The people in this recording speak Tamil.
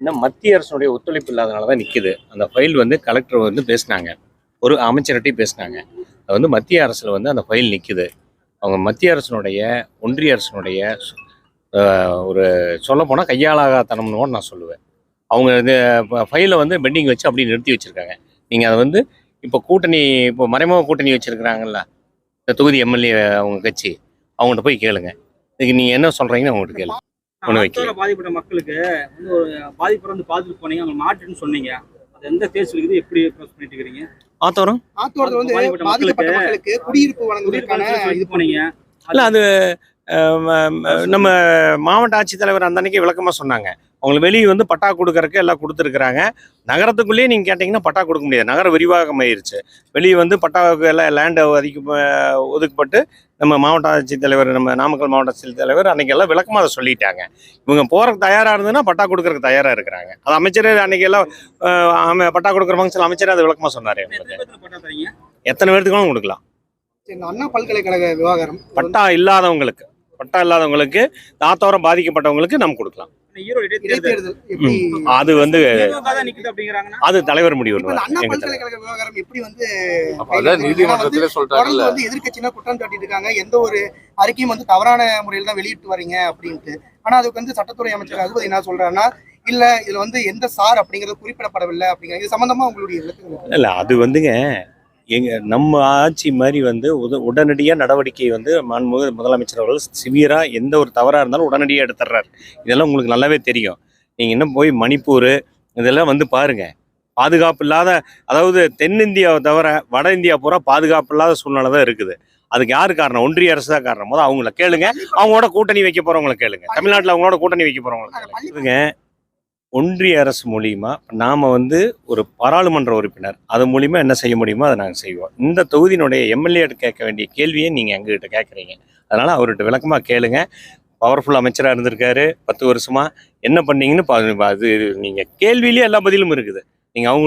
இன்னும் மத்திய அரசுடைய ஒத்துழைப்பு இல்லாதனால தான் நிற்குது அந்த ஃபைல் வந்து கலெக்டர் வந்து பேசினாங்க. ஒரு அமைச்சர்கிட்டையும் பேசினாங்க. அது வந்து மத்திய அரசில் வந்து அந்த ஃபைல் நிற்குது அவங்க மத்திய அரசினுடைய ஒன்றிய அரசினுடைய ஒரு சொல்லப்போனால் கையாளாகத்தனம்னு கூட நான் சொல்லுவேன். அவங்க இந்த ஃபைலை வந்து பெண்டிங் வச்சு அப்படி நிறுத்தி வச்சுருக்காங்க. நீங்கள் அதை வந்து இப்போ கூட்டணி இப்போ மறைமுக கூட்டணி வச்சுருக்கிறாங்கல்ல இந்த தொகுதி எம்எல்ஏ அவங்க கட்சி அவங்கள்ட்ட போய் கேளுங்க. இதுக்கு நீங்கள் என்ன சொல்கிறீங்கன்னு அவங்கள்ட்ட கேளுங்க ஒண்ணு வைக்கல. பாதிப்பட்ட மக்களுக்கு வந்து ஒரு பாதிப்பு வந்து பார்த்துட்டு போனீங்க அவங்க மாட்டுன்னு சொன்னீங்க. அது எந்த தேர்ச்சி இருக்குது எப்படி பண்ணிட்டு இருக்கிறீங்க? ஆத்தோரம்? ஆத்தோரத்தில் வந்து பாதிக்கப்பட்ட பாதிக்கப்பட்ட மக்களுக்கு குடியிருப்பு வழங்குவதற்கான இது போனீங்க. இல்லை அது நம்ம மாவட்ட ஆட்சித்தலைவர் அந்த அன்னைக்கு விளக்கமாக சொன்னாங்க. அவங்களுக்கு வெளியே வந்து பட்டா கொடுக்கறக்கு எல்லாம் கொடுத்துருக்குறாங்க. நகரத்துக்குள்ளேயே நீங்கள் கேட்டிங்கன்னா பட்டா கொடுக்க முடியாது. நகர விரிவாகமாயிருச்சு. வெளியே வந்து பட்டாவுக்கு எல்லாம் லேண்டு ஒதுக்கி ஒதுக்கப்பட்டு நம்ம மாவட்ட ஆட்சித்தலைவர் நம்ம நாமக்கல் மாவட்ட ஆட்சித்தலைவர் அன்னைக்கு எல்லாம் விளக்கமாக அதை சொல்லிட்டாங்க. இவங்க போகிறதுக்கு தயாராக இருந்ததுன்னா பட்டா கொடுக்கறதுக்கு தயாராக இருக்கிறாங்க. அது அமைச்சர் அன்னைக்கு எல்லாம் பட்டா கொடுக்குற ஃபங்க்ஷன் அமைச்சர் அதை விளக்கமாக சொன்னார் எத்தனை பேர்த்துக்கும் கொடுக்கலாம். இந்த அண்ணா பல்கலைக்கழக விவகாரம். பட்டா இல்லாதவங்களுக்கு. பட்டா இல்லாதவங்களுக்கு தாத்தோரம் பாதிக்கப்பட்டவங்களுக்கு நம்ம கொடுக்கலாம். அது வந்து அது தலைவர் முடிவு நீதிமன்றத்திலே வந்து எதிர்க்கட்சினா குற்றம் சாட்டிட்டு இருக்காங்க. எந்த ஒரு அறிக்கையும் வந்து தவறான முறையில் தான் வெளியிட்டு வரீங்க அப்படின்ட்டு. ஆனா அதுக்கு வந்து சட்டத்துறை அமைச்சர் ரகுபதி என்ன சொல்றாருன்னா இல்ல இதுல வந்து எந்த சார் அப்படிங்கறது குறிப்பிடப்படவில்லை அப்படிங்கிற இது சம்பந்தமா உங்களுடைய இல்ல அது வந்துங்க எங்க நம்ம ஆட்சி மாதிரி வந்து உத உடனடியாக நடவடிக்கை வந்து மாண்புமிகு முதலமைச்சர் அவர்கள் சிவியரா எந்த ஒரு தவறாக இருந்தாலும் உடனடியாக எடுத்துடுறாரு இதெல்லாம் உங்களுக்கு நல்லாவே தெரியும். நீங்கள் இன்னும் போய் மணிப்பூர் இதெல்லாம் வந்து பாருங்க. பாதுகாப்பு இல்லாத அதாவது தென்னிந்தியாவை தவிர வட இந்தியா பூரா பாதுகாப்பு இல்லாத சூழ்நிலை தான் இருக்குது. அதுக்கு யாரு காரணம்? ஒன்றிய அரசு தான் காரணம். முதல்ல அவங்கள கேளுங்க. அவங்களோட கூட்டணி வைக்க போறவங்கள கேளுங்க. தமிழ்நாட்டில் அவங்களோட கூட்டணி வைக்க போறவங்கள கேளுங்க. ஒன்றிய அரசு மூலியமா நாம் வந்து ஒரு பாராளுமன்ற உறுப்பினர் அது மூலிமா என்ன செய்ய முடியுமோ அதை நாங்கள் செய்வோம். இந்த தொகுதியினுடைய எம்எல்ஏட்டு கேட்க வேண்டிய கேள்வியை நீங்கள் எங்ககிட்ட கேட்குறீங்க. அதனால் அவர்கிட்ட விளக்கமாக கேளுங்க. பவர்ஃபுல் அமைச்சராக இருந்திருக்காரு பத்து வருஷமாக என்ன பண்ணீங்கன்னு பா- அது நீங்கள் கேள்வியிலேயே எல்லா பதிலும் இருக்குது. நீங்கள் அவங்க